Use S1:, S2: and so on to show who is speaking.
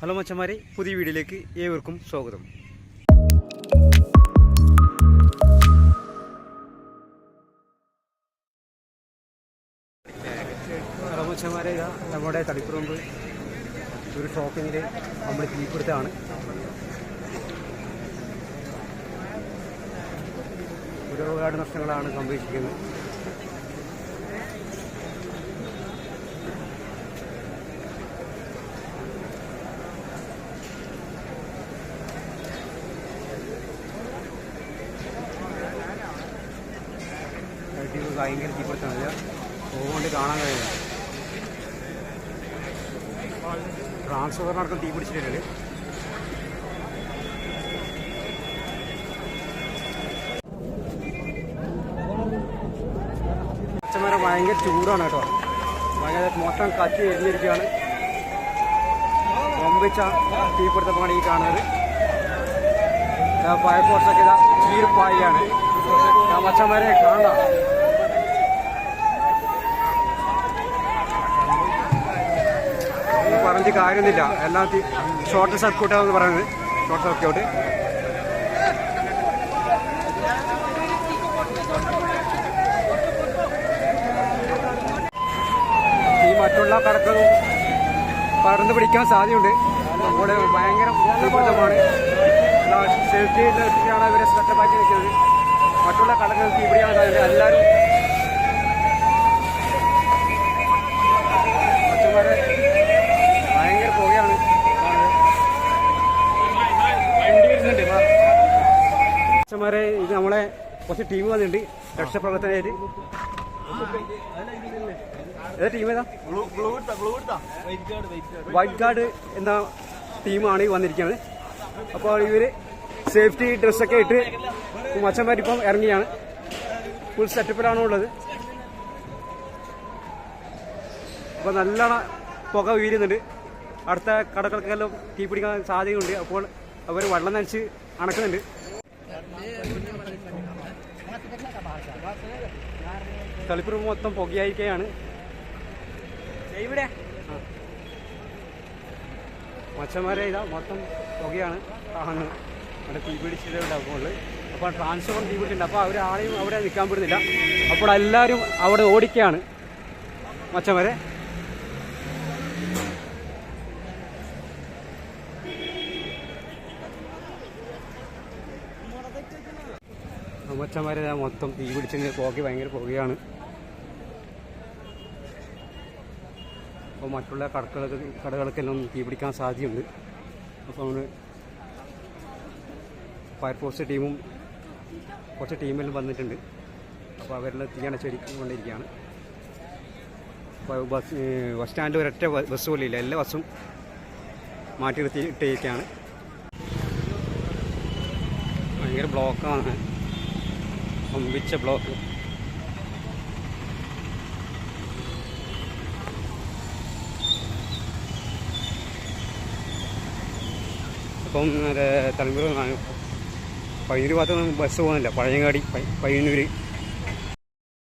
S1: Hello മച്ചന്മാരെ പുതിയ വീഡിയോയിലേക്ക് ഏവർക്കും സ്വാഗതം. ഹലോ മച്ചന്മാരെ നമ്മുടെ തളിപ്പുറമ്പ്. ഒരു ഷോപ്പിങ്ങിൽ നമ്മൾ തീപിടുത്തമാണ് ഒരുപാട് നഷ്ടങ്ങളാണ് സംഭവിച്ചിരിക്കുന്നത് തീ ഭയങ്കര തീപിടുത്തമാണ് പോകുകൊണ്ട് കാണാൻ കഴിയില്ല. ട്രാൻസ്ഫോറിനടക്കം തീ പിടിച്ചിട്ടുണ്ട് പച്ചമരം ഭയങ്കര ചൂടാണ് കേട്ടോ. ഭയങ്കര മൊത്തം കത്തി എരിഞ്ഞിരിക്കുകയാണ് ഒമ്പിച്ച തീപിടുത്തമാണ് ഈ കാണുന്നത്. ഫയർഫോഴ്സൊക്കെ ഇതാ ചീർപ്പായാണ് മച്ചന്മാരെ കാണാം. പറഞ്ഞിട്ട് കാര്യമൊന്നുമില്ല. എല്ലാം ഷോർട്ട് സർക്യൂട്ട് സർക്യൂട്ടാണെന്ന് പറയുന്നത്. ഷോർട്ട് സർക്യൂട്ട് ഈ മറ്റുള്ള കടക്കളും പറന്ന് പിടിക്കാൻ സാധ്യതയുണ്ട്. അവിടെ ഭയങ്കര തീപിടുത്തമാണ് സേഫ്റ്റി ആണ് ഇവരെ നിൽക്കുന്നത് മറ്റുള്ള കടകൾ തീപിടിക്കാൻ സാധ്യത എല്ലാവരും മച്ചന്മാരെ ഭയങ്കര പുകയാണ് മച്ചന്മാരെ ഇത് നമ്മളെ കുറച്ച് ടീം വന്നിട്ടുണ്ട്. രക്ഷപ്രവർത്തനായിട്ട് ടീം ഏതാ? വൈറ്റ് ഗാർഡ് എന്ന ടീമാണ് ഈ വന്നിരിക്കുന്നത്. അപ്പോൾ ഇവർ സേഫ്റ്റി ഡ്രസ്സൊക്കെ ഇട്ട് മച്ചന്മാരിപ്പം ഇറങ്ങിയാണ്. ഫുൾ സെറ്റപ്പിലാണ് ഉള്ളത്. അപ്പോൾ നല്ല പുക വീരുന്നുണ്ട് അടുത്ത കടകൾക്കെല്ലാം തീ പിടിക്കാൻ സാധ്യതയുണ്ട്. അപ്പോൾ അവർ വെള്ളം നനച്ച് അണക്കുന്നുണ്ട്. തളിപ്പുറം മൊത്തം പുകയായിരിക്കുകയാണ് മച്ചന്മാരെ ഇതാ മൊത്തം പുകയാണ്. കാണുന്നത് അവിടെ തീ പിടിച്ചിട്ടുണ്ട് അപ്പോൾ അപ്പോൾ ട്രാൻസ്ഫോർ തീ പിടിച്ചിട്ടുണ്ട്. അപ്പോൾ അവർ ആരെയും അവിടെ നിൽക്കാൻ പറ്റുന്നില്ല. അപ്പോൾ എല്ലാവരും അവിടെ ഓടിക്കുകയാണ്. മച്ചന്മാരെ. മച്ചന്മാരെ മൊത്തം തീ പിടിച്ചിട്ട് പോകി ഭയങ്കര പുകയാണ്. അപ്പോൾ മറ്റുള്ള കടകളൊക്കെ കടകൾക്കെല്ലാം തീ പിടിക്കാൻ സാധ്യതയുണ്ട്. അപ്പോൾ നമ്മൾ ഫയർഫോഴ്സ് ടീമും കുറച്ച് ടീമെല്ലാം വന്നിട്ടുണ്ട്. അപ്പോൾ അവരെല്ലാം തീ അണച്ചടിക്കൊണ്ടിരിക്കുകയാണ് അപ്പോൾ ബസ് ബസ് സ്റ്റാൻഡ് ഒരൊറ്റ ബസ് പോലും ഇല്ല. എല്ലാ ബസ്സും മാറ്റി ഇട്ടേക്കാണ് ഭയങ്കര ബ്ലോക്കാണ്. ഒമ്പിച്ച ബ്ലോക്ക്. അപ്പം തലമുറ പയ്യന്നൂർ ഭാഗത്ത് ബസ് പോകുന്നില്ല പഴയങ്ങാടി പയ്യന്നൂർ